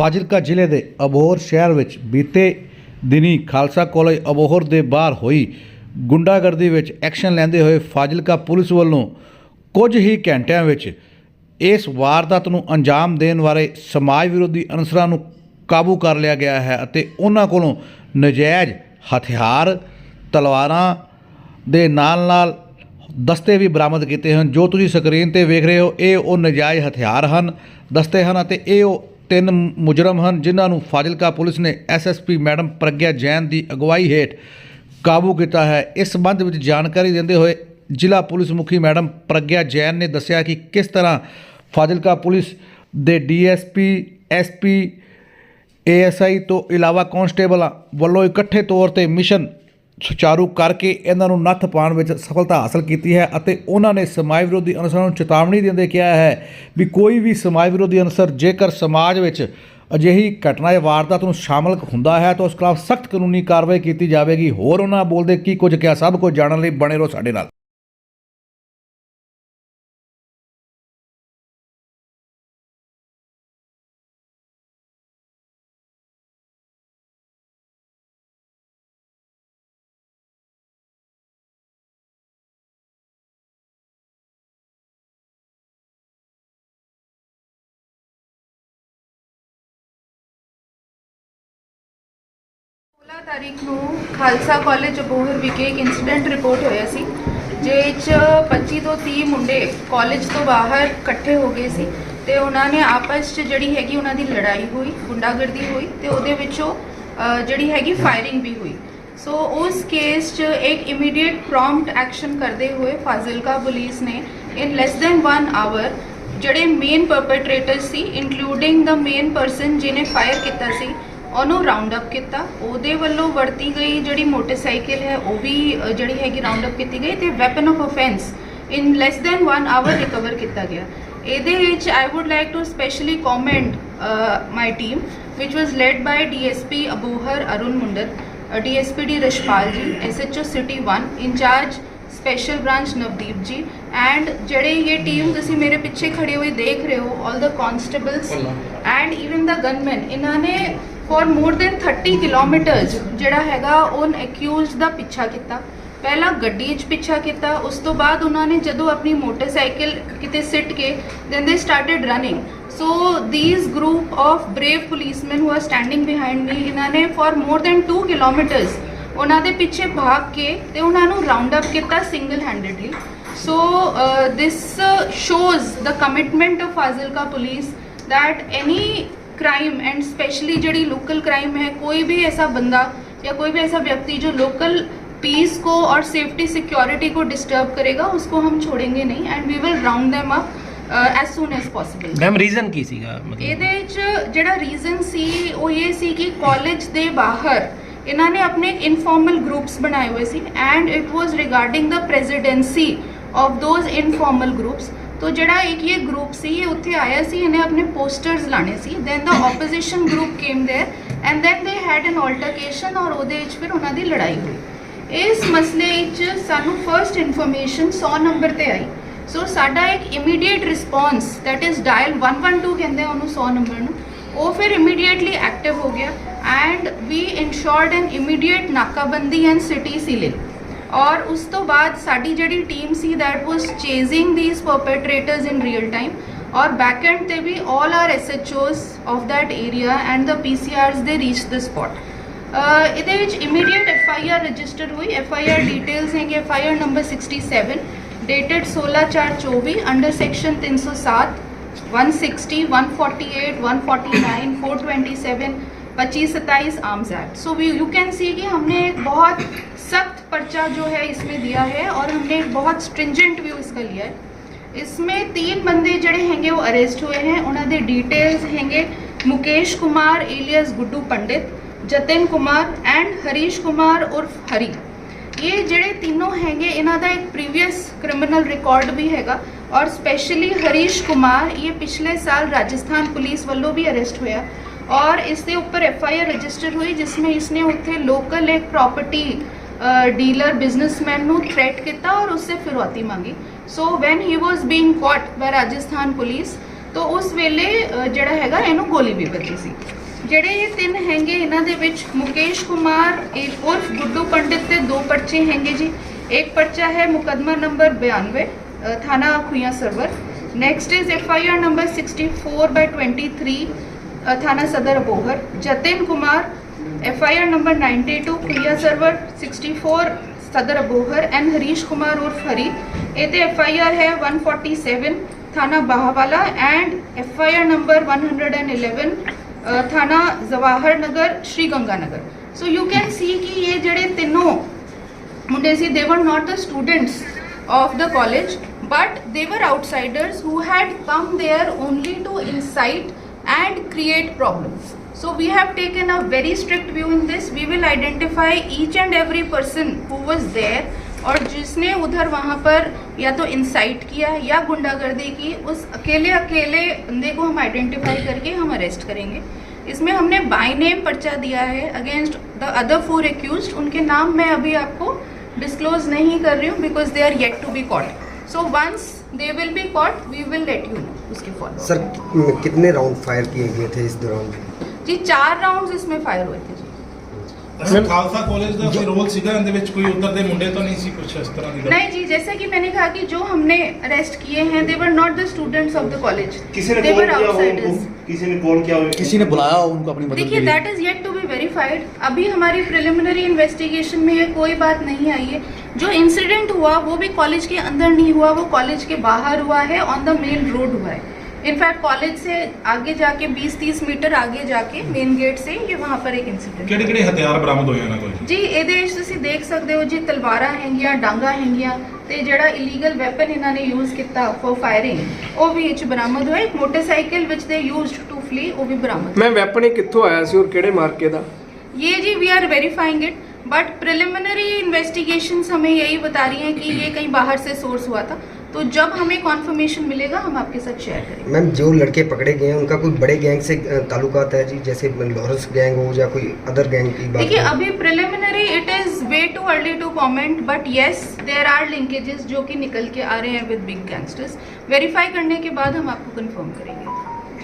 ਫਾਜ਼ਿਲਕਾ ਜ਼ਿਲ੍ਹੇ ਦੇ ਅਬੋਹਰ ਸ਼ਹਿਰ ਵਿੱਚ ਬੀਤੇ ਦਿਨੀ ਖਾਲਸਾ ਕਾਲਜ ਅਬੋਹਰ ਦੇ ਬਾਹਰ ਹੋਈ ਗੁੰਡਾਗਰਦੀ ਵਿੱਚ ਐਕਸ਼ਨ ਲੈਂਦੇ ਹੋਏ ਫਾਜ਼ਿਲਕਾ ਪੁਲਿਸ ਵੱਲੋਂ ਕੁਝ ਹੀ ਘੰਟਿਆਂ ਵਿੱਚ ਇਸ ਵਾਰਦਾਤ ਨੂੰ ਅੰਜਾਮ ਦੇਣ ਵਾਲੇ ਸਮਾਜ ਵਿਰੋਧੀ ਅਨਸਰਾਂ ਨੂੰ ਕਾਬੂ ਕਰ ਲਿਆ ਗਿਆ ਹੈ ਅਤੇ ਉਹਨਾਂ ਕੋਲੋਂ ਨਜਾਇਜ਼ ਹਥਿਆਰ ਤਲਵਾਰਾਂ ਦੇ ਨਾਲ-ਨਾਲ ਦਸਤੇ ਵੀ ਬਰਾਮਦ ਕੀਤੇ ਹਨ ਜੋ ਤੁਸੀਂ ਸਕਰੀਨ ਤੇ ਵੇਖ ਰਹੇ ਹੋ ਇਹ ਉਹ ਨਜਾਇਜ਼ ਹਥਿਆਰ ਹਨ ਦਸਤੇ ਹਨ ਅਤੇ ਇਹ ਉਹ ਤਿੰਨ ਮੁਜਰਮ ਹਨ ਜਿਨ੍ਹਾਂ ਨੂੰ ਫਾਜ਼ਿਲਕਾ ਪੁਲਿਸ ਨੇ ਐਸਐਸਪੀ ਮੈਡਮ ਪ੍ਰਗਿਆ ਜੈਨ ਦੀ ਅਗਵਾਈ ਹੇਠ ਕਾਬੂ ਕੀਤਾ ਹੈ ਇਸ ਸੰਬੰਧ ਵਿੱਚ ਜਾਣਕਾਰੀ ਦਿੰਦੇ ਹੋਏ ਜ਼ਿਲ੍ਹਾ ਪੁਲਿਸ ਮੁਖੀ ਮੈਡਮ ਪ੍ਰਗਿਆ ਜੈਨ ਨੇ ਦੱਸਿਆ ਕਿ ਕਿਸ ਤਰ੍ਹਾਂ ਫਾਜ਼ਿਲਕਾ ਪੁਲਿਸ ਦੇ ਡੀਐਸਪੀ ਐਸਪੀ ਏਐਸਆਈ ਤੋਂ ਇਲਾਵਾ ਕਾਂਸਟੇਬਲਾਂ ਵੱਲੋਂ ਇਕੱਠੇ ਤੌਰ ਤੇ ਮਿਸ਼ਨ ਸੁਚਾਰੂ ਕਰਕੇ ਇਹਨਾਂ ਨੂੰ ਨੱਥ ਪਾਉਣ ਵਿੱਚ ਸਫਲਤਾ ਹਾਸਲ ਕੀਤੀ ਹੈ ਅਤੇ ਉਹਨਾਂ ਨੇ ਸਮਾਜ ਵਿਰੋਧੀ ਅਨਸਰਾਂ ਨੂੰ ਚੇਤਾਵਨੀ ਦਿੰਦੇ ਕਿਹਾ ਹੈ ਵੀ ਕੋਈ ਵੀ ਸਮਾਜ ਵਿਰੋਧੀ ਅਨਸਰ ਜੇਕਰ ਸਮਾਜ ਵਿੱਚ ਅਜਿਹੀ ਘਟਨਾ ਜਾਂ ਵਾਰਦਾਤ ਨੂੰ ਸ਼ਾਮਲ ਹੁੰਦਾ ਹੈ ਤਾਂ ਉਸ ਖਿਲਾਫ ਸਖਤ ਕਾਨੂੰਨੀ ਕਾਰਵਾਈ ਕੀਤੀ ਜਾਵੇਗੀ ਹੋਰ ਉਹਨਾਂ ਬੋਲਦੇ ਕੀ ਕੁਝ ਕਿਹਾ ਸਭ ਕੁਝ ਜਾਣਨ ਲਈ ਬਣੇ ਰਹੋ ਸਾਡੇ ਨਾਲ 15 ਤਾਰੀਖ ਨੂੰ ਖਾਲਸਾ ਕਾਲਜ ਅਬੋਹਰ ਵਿਖੇ ਇੱਕ ਇਨਸੀਡੈਂਟ ਰਿਪੋਰਟ ਹੋਇਆ ਸੀ ਜੇ 'ਚ 25 ਤੋਂ 30 ਮੁੰਡੇ ਕਾਲਜ ਤੋਂ ਬਾਹਰ ਇਕੱਠੇ ਹੋ ਗਏ ਸੀ ਤੇ ਉਹਨਾਂ ਨੇ ਆਪਸ 'ਚ ਜਿਹੜੀ ਹੈਗੀ ਉਹਨਾਂ ਦੀ ਲੜਾਈ ਹੋਈ ਗੁੰਡਾਗਰਦੀ ਹੋਈ ਤੇ ਉਹਦੇ ਵਿੱਚੋਂ ਜਿਹੜੀ ਹੈਗੀ ਫਾਇਰਿੰਗ ਵੀ ਹੋਈ ਸੋ ਉਸ ਕੇਸ 'ਚ ਇੱਕ ਇਮੀਡੀਏਟ ਪ੍ਰੌਮਪਟ ਐਕਸ਼ਨ ਕਰਦੇ ਹੋਏ ਫਾਜ਼ਿਲਕਾ ਪੁਲਿਸ ਨੇ ਇਨ ਲੈਸ ਦੈਨ 1 ਆਵਰ ਜਿਹੜੇ ਮੇਨ ਪਰਪੈਟ੍ਰੇਟਰ ਸੀ ਇਨਕਲੂਡਿੰਗ ਦਾ ਮੇਨ ਪਰਸਨ ਜਿਹਨੇ ਫਾਇਰ ਕੀਤਾ ਸੀ ਉਹਨੂੰ ਰਾਉਂਡ ਅਪ ਕੀਤਾ ਉਹਦੇ ਵੱਲੋਂ ਵਰਤੀ ਗਈ ਜਿਹੜੀ ਮੋਟਰਸਾਈਕਲ ਹੈ ਉਹ ਵੀ ਅ, ਜਿਹੜੀ ਹੈਗੀ ਰਾਉਂਡ ਅਪ ਕੀਤੀ ਗਈ ਤੇ weapon of offence in less than 1 hour recover ਕੀਤਾ ਗਿਆ ਇਹਦੇ ਵਿੱਚ I would like to specially comment my team which was led by DSP Abohar Arun Mundat, uh, DSP D Rishpal ji, SHO City 1, incharge special branch Navdeep ji and ਜਿਹੜੇ ਇਹ team ਤੁਸੀਂ ਮੇਰੇ ਪਿੱਛੇ ਖੜੇ ਹੋਏ ਦੇਖ ਰਹੇ ਹੋ all the constables and even the gunmen ਇਹਨਾਂ ਨੇ ਫॉर ਮੋਰ ਦੈਨ 30 ਕਿਲੋਮੀਟਰ ਜਿਹੜਾ ਹੈਗਾ ਉਹਨ ਅਕਿਊਜ਼ਡ ਦਾ ਪਿੱਛਾ ਕੀਤਾ ਪਹਿਲਾਂ ਗੱਡੀ 'ਚ ਪਿੱਛਾ ਕੀਤਾ ਉਸ ਤੋਂ ਬਾਅਦ ਉਹਨਾਂ ਨੇ ਜਦੋਂ ਆਪਣੀ ਮੋਟਰਸਾਈਕਲ ਕਿਤੇ ਸਿੱਟ ਕੇ then they started running so these group of brave policemen who are standing behind me ਇਹਨਾਂ ਨੇ ਫॉर ਮੋਰ ਦੈਨ 2 ਕਿਲੋਮੀਟਰ ਉਹਨਾਂ ਦੇ ਪਿੱਛੇ ਭਾਗ ਕੇ ਤੇ ਉਹਨਾਂ ਨੂੰ ਰਾਉਂਡ ਅਪ ਕੀਤਾ single handedly so this shows the commitment of Fazilka police that any crime and specially जड़ी लोकल क्राइम है कोई भी ऐसा बंदा या कोई भी ऐसा व्यक्ति जो लोकल पीस को और सेफ्टी सिक्योरिटी को डिस्टर्ब करेगा उसको हम छोड़ेंगे नहीं and we will round them up as soon as possible ma'am reason की सी मतलब ये रीजन सी वो ये सी कि कॉलेज के बाहर इन्होंने अपने इनफॉर्मल ग्रुप्स बनाए हुए थे and it was regarding the presidency of those informal groups ਤੋ ਜਿਹੜਾ ਇੱਕ ਇਹ ਗਰੁੱਪ ਸੀ ਇਹ ਉੱਥੇ ਆਇਆ ਸੀ ਇਹਨੇ ਆਪਣੇ ਪੋਸਟਰਸ ਲਾਣੇ ਸੀ then the opposition group came there and then they had an altercation ਔਰ ਉਹਦੇ ਵਿੱਚ ਫਿਰ ਉਹਨਾਂ ਦੀ ਲੜਾਈ ਹੋਈ ਇਸ ਮਸਲੇ ਵਿੱਚ ਸਾਨੂੰ ਫਰਸਟ ਇਨਫੋਰਮੇਸ਼ਨ 100 ਨੰਬਰ ਤੇ ਆਈ ਸੋ ਸਾਡਾ ਇੱਕ immediate response that is dial 112 ਕਹਿੰਦੇ ਉਹਨੂੰ 100 ਨੰਬਰ ਨੂੰ ਉਹ ਫਿਰ ਇਮੀਡੀਏਟਲੀ ਐਕਟਿਵ ਹੋ ਗਿਆ and we ensured an immediate ਨਾਕਾਬੰਦੀ ਐਂਡ ਸਿਟੀ ਸੀਲਿੰਗ ਔਰ ਉਸ ਤੋਂ ਬਾਅਦ ਸਾਡੀ ਜਿਹੜੀ ਟੀਮ ਸੀ that was chasing these perpetrators in real time ਔਰ ਬੈਕ ਐਂਡ ਤੇ ਵੀ 올 are SHOs of that area and the PCRs ਦੇ ਰੀਚ ਦ ਸਪੌਟ ਇਹਦੇ ਵਿੱਚ ਇਮੀਡੀਏਟ ਐਫਆਈਆਰ ਰਜਿਸਟਰ ਹੋਈ ਐਫਆਈਆਰ ਡਿਟੇਲਸ ਹੈਗੇ FIR number 67 dated 16/4/24 under section 307 160 148 149 427 25 27 arms act so we you can see कि हमने एक बहुत पर्चा जो है इसमें दिया है और हमने बहुत स्ट्रिंजेंट व्यू इसका लिया है इसमें तीन बंदे जड़े हैं वो अरेस्ट हुए हैं उन्होंने डिटेल्स हैं मुकेश कुमार एलियस गुड्डू पंडित जतिन कुमार एंड हरीश कुमार और हरी ये जड़े तीनों हैंगे इन्हों एक प्रीवियस क्रिमिनल रिकॉर्ड भी है और स्पेशली हरीश कुमार ये पिछले साल राजस्थान पुलिस वालों भी अरेस्ट हुआ और इसके ऊपर एफआईआर रजिस्टर हुई जिसमें इसने उत्थे लोकल एक प्रॉपर्टी ਡੀਲਰ ਬਿਜ਼ਨਸਮੈਨ ਨੂੰ ਥ੍ਰੈਟ ਕੀਤਾ ਔਰ ਉਸसे ਫਿਰੌਤੀ ਮੰਗੀ so when he was being ਕਾਟ ਬਾय ਰਾਜਸਥਾਨ ਪੁਲਿਸ ਤੋ ਉਸ ਵੇਲੇ ਜਿਹੜਾ ਹੈਗਾ ਇਹਨੂੰ ਗੋਲੀ ਵੀ ਵੱਜੀ ਸੀ ਜਿਹੜੇ ਇਹ ਤਿੰਨ ਹੈਗੇ ਇਹਨਾਂ ਦੇ ਵਿੱਚ ਮੁਕੇਸ਼ ਕੁਮਾਰ ਇੱਕ ਉਰਫ ਗੁੱਡੂ ਪੰਡਿਤ ਤੇ ਦੋ ਪਰਚੇ ਹੈਗੇ ਜੀ ਇੱਕ ਪਰਚਾ ਹੈ ਮੁਕਦਮਾ ਨੰਬਰ 92 ਥਾਣਾ Khuian Sarwar next is F I R number 64/23 ਥਾਣਾ ਸਦਰ ਅਬੋਹਰ ਜਤਿਨ ਕੁਮਾਰ एफआईआर नंबर 92 ਕੁਲਿਆ ਸਰਵਰ 64 ਸਦਰ ਅਬੋਹਰ ਐਨ ਹਰੀਸ਼ ਕੁਮਾਰ ਉਰਫ ਹਰੀ ਇਹ ਤੇ ਐਫਆਈਆਰ ਹੈ 147 ਥਾਣਾ ਬਾਹਵਾਲਾ ਐਂਡ ਐਫਆਈਆਰ ਨੰਬਰ 111 ਥਾਣਾ Jawahar Nagar Shri Ganga Nagar so you can see ਕਿ ਇਹ ਜਿਹੜੇ ਤਿੰਨੋਂ ਮੁੰਡੇ ਸੀ they were not the students of the college but they were outsiders who had come there only to incite and create problems So we have taken a very strict view in this. We will identify each and every person who was there और जिसने उधर वहाँ पर या तो insight किया या गुंडागर्दी की उस अकेले अकेले बंदे को हम आइडेंटिफाई करके हम अरेस्ट करेंगे इसमें हमने बाई नेम पर्चा दिया है against the other four accused उनके नाम मैं अभी आपको डिस्क्लोज नहीं कर रही हूँ because they are yet to be caught so once they will be caught we will let you know उसके फॉलो सर कितने राउंड फायर किए गए थे इस दौरान ਕਿ अच्छा, तो नहीं जी जैसे कि मैंने कहा कि जो हमने अरेस्ट किए हैं they were not the students of the college किसी ने कॉल किया हो किसी ने कॉल किया हो किसी ने बुलाया हो उनको देखिए that is yet to be verified अभी हमारी इन्वेस्टिगेशन में कोई बात नहीं आई है जो इंसिडेंट हुआ वो भी कॉलेज के अंदर नहीं हुआ वो कॉलेज के बाहर हुआ है ऑन द मेन रोड हुआ है इनफैक्ट कॉलेज से आगे जाके 20-30 मीटर आगे जाके मेन गेट से ये वहाँ पर एक इंसिडेंट ਕਿਹੜੇ ਕਿਹੜੇ ਹਥਿਆਰ ਬਰਾਮਦ ਹੋਏ ਇਹਨਾਂ ਕੋਲ ਜੀ ਇਹਦੇ ਵਿੱਚ ਤੁਸੀਂ ਦੇਖ ਸਕਦੇ ਹੋ ਜੀ ਤਲਵਾਰਾਂ ਹੈਗੀਆਂ ਡਾਂਗਾ ਹੈਗੀਆਂ ਤੇ ਜਿਹੜਾ ਇਲੀਗਲ ਵੈਪਨ ਇਹਨਾਂ ਨੇ ਯੂਜ਼ ਕੀਤਾ ਫॉर ਫਾਇਰਿੰਗ ਉਹ ਵੀ ਇਹ ਚ ਬਰਾਮਦ ਹੋਇਆ ਇੱਕ ਮੋਟਰਸਾਈਕਲ ਵਿੱਚ ਦੇ ਯੂਜ਼ਡ ਟੂ ਫਲੀ ਉਹ ਵੀ ਬਰਾਮਦ ਮੈਂ ਵੈਪਨ ਇਹ ਕਿੱਥੋਂ ਆਇਆ ਸੀ ਔਰ ਕਿਹੜੇ ਮਾਰਕੇ ਦਾ ये जी we are verifying it but preliminary investigation हमें यही बता रही हैं कि ये कहीं बाहर से सोर्स हुआ था तो जब हमें कॉन्फर्मेशन मिलेगा हम आपके साथ शेयर करेंगे मैम जो लड़के पकड़े गए हैं उनका कोई बड़े गैंग से ताल्लुकात है जी जैसे लॉरेंस गैंग हो या कोई अदर गैंग की बात देखिए अभी preliminary it is way too early to comment but yes there are linkages जो कि निकल के आ रहे हैं विद बिग गैंगस्टर्स वेरीफाई करने के बाद हम आपको कंफर्म करेंगे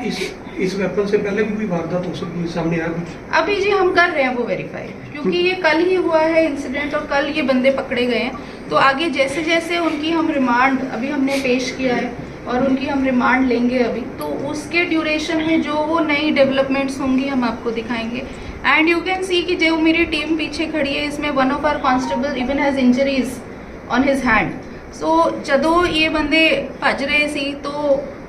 इस इस वेपन से पहले भी कोई वारदात हो सकती है सामने आया कुछ अभी जी हम कर रहे हैं वो वेरीफाई क्योंकि ये कल ही हुआ है इंसिडेंट और कल ये बंदे पकड़े गए हैं तो आगे जैसे जैसे उनकी हम रिमांड अभी हमने पेश किया है और उनकी हम रिमांड लेंगे अभी तो उसके ड्यूरेशन में जो वो नई डेवलपमेंट्स होंगी हम आपको दिखाएंगे एंड यू कैन सी कि जो मेरी टीम पीछे खड़ी है इसमें one of our constable even has injuries on his hand so जदों ये बंदे ਭੱਜ रहे ਸੀ तो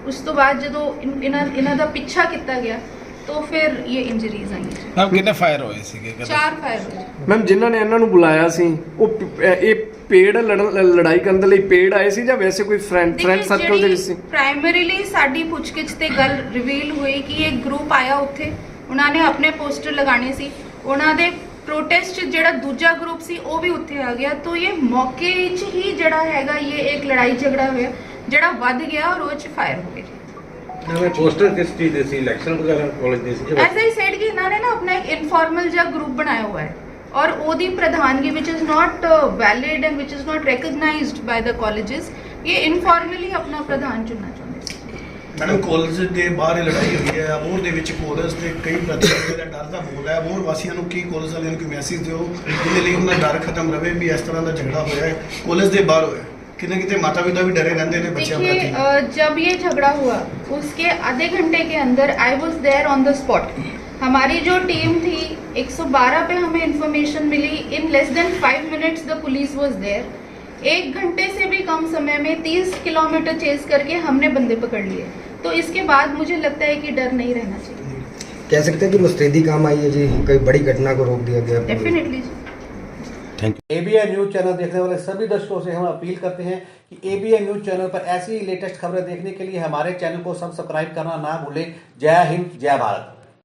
उस तो बाद ਜਦੋਂ ਇਹਨਾਂ ਇਹਨਾਂ ਦਾ ਪਿੱਛਾ ਕੀਤਾ ਗਿਆ ਤੋਂ ਫਿਰ ਇਹ ਇੰਜਰੀਜ਼ ਆਈਆਂ ਮੈਮ ਕਿੰਨੇ ਫਾਇਰ ਹੋਏ ਸੀਗੇ ਚਾਰ ਫਾਇਰ ਹੋਏ ਮੈਮ ਜਿਨ੍ਹਾਂ ਨੇ ਇਹਨਾਂ ਨੂੰ ਬੁਲਾਇਆ ਸੀ ਉਹ ਪੇੜ ਲੜਾਈ ਕਰਨ ਦੇ ਲਈ ਪੇੜ ਆਏ ਸੀ ਜਾਂ ਵੈਸੇ ਕੋਈ ਫਰੈਂਡ ਫਰੈਂਡ ਸਰਕਲ ਦੇ ਵਿੱਚ ਸੀ ਪ੍ਰਾਇਮਰੀਲੀ ਸਾਡੀ ਪੁੱਛਗਿੱਛ ਤੇ ਗੱਲ ਰਿਵੀਲ ਹੋਈ ਕਿ ਇਹ ਗਰੁੱਪ ਆਇਆ ਉੱਥੇ ਉਹਨਾਂ ਨੇ ਆਪਣੇ ਪੋਸਟਰ ਲਗਾਣੇ ਸੀ ਉਹਨਾਂ ਦੇ ਪ੍ਰੋਟੈਸਟ ਜਿਹੜਾ ਦੂਜਾ ਗਰੁੱਪ ਸੀ ਉਹ ਵੀ ਉੱਥੇ ਆ ਗਿਆ ਤਾਂ ਇਹ ਮੌਕੇ 'ਚ ਹੀ ਜਿਹੜਾ ਹੈਗਾ ਇਹ ਇੱਕ ਲੜਾਈ ਝਗੜਾ ਹੋਇਆ ਜਿਹੜਾ ਵੱਧ ਗਿਆ ਔਰ ਉਹ 'ਚ ਫਾਇਰ ਹੋ ਗਿਆ ਮੈਂ ਪੋਸਟਰ ਕਿਸ ਚੀਜ਼ ਦੇ ਸੀ ਇਲੈਕਸ਼ਨ ਵਗੈਰਾ ਕਾਲਜ ਦੇ ਸੀ ਐਸ ਆਈ ਸੈਡ ਕਿ ਇਹਨਾਂ ਨੇ ਨਾ ਆਪਣਾ ਇੱਕ ਇਨਫਾਰਮਲ ਜਿਹਾ ਗਰੁੱਪ ਬਣਾਇਆ ਹੋਇਆ ਹੈ ਔਰ ਉਹਦੀ ਪ੍ਰਧਾਨਗੀ ਵਿੱਚ ਇਸ ਨਾਟ ਵੈਲਿਡ ਐਂਡ ਵਿਚ ਇਸ ਨਾਟ ਰੈਕਗਨਾਈਜ਼ਡ ਬਾਈ ਦਾ ਕਾਲਜਸ ਇਹ ਇਨਫਾਰਮਲੀ ਆਪਣਾ ਪ੍ਰਧਾਨ ਚੁਣਨਾ ਚਾਹੁੰਦੇ ਸੀ ਮੈਡਮ ਕਾਲਜ ਦੇ ਬਾਹਰ ਲੜਾਈ ਹੋਈ ਹੈ ਅਬੋਰ ਦੇ ਵਿੱਚ ਕਾਲਜ ਤੇ ਕਈ ਪ੍ਰਤੀਕਿਰਿਆ ਦਾ ਡਰ ਦਾ ਬੋਲ ਹੈ ਅਬੋਰ ਵਾਸੀਆਂ ਨੂੰ ਕੀ ਕਾਲਜ ਵਾਲਿਆਂ ਨੂੰ ਕੋਈ ਮੈਸੇਜ ਦਿਓ ਜਿਹਦੇ ਲਈ ਉਹਨਾਂ ਦਾ ਡਰ ਖਤਮ ਰਵੇ ਵੀ ਇਸ ਤਰ੍ਹਾਂ ਦਾ ਝਗੜਾ ਹੋਇਆ ਹੈ ਕਾਲਜ ਦੇ ਬਾਹਰ ਹੋਇਆ कितने ਕਿਤੇ ਮਾਤਾ ਪਿਤਾ ਵੀ ਡਰੇ ਰਹਿੰਦੇ ਨੇ ਬੱਚਿਆਂ ਪ੍ਰਤੀ ਜਬ ਇਹ ਝਗੜਾ ਹੋਇਆ ਉਸਕੇ ਅਧੇ ਘੰਟੇ ਦੇ ਅੰਦਰ I was there on the spot हमारी जो टीम थी 112 पे हमें इन्फॉर्मेशन मिली in less than five minutes the police was there एक घंटे से भी कम समय में 30 किलोमीटर चेस करके हमने बंदे पकड़ लिए तो इसके बाद मुझे लगता है कि डर नहीं रहना चाहिए कह सकते हैं कि मुस्तैदी काम आई है जी कोई बड़ी घटना को रोक दिया गया डेफिनेटली एबीआई न्यूज चैनल देखने वाले सभी दर्शकों से हम अपील करते हैं कि एबीआई न्यूज चैनल पर ऐसी लेटेस्ट खबरें देखने के लिए हमारे चैनल को सब्सक्राइब करना ना भूलें जय हिंद जय भारत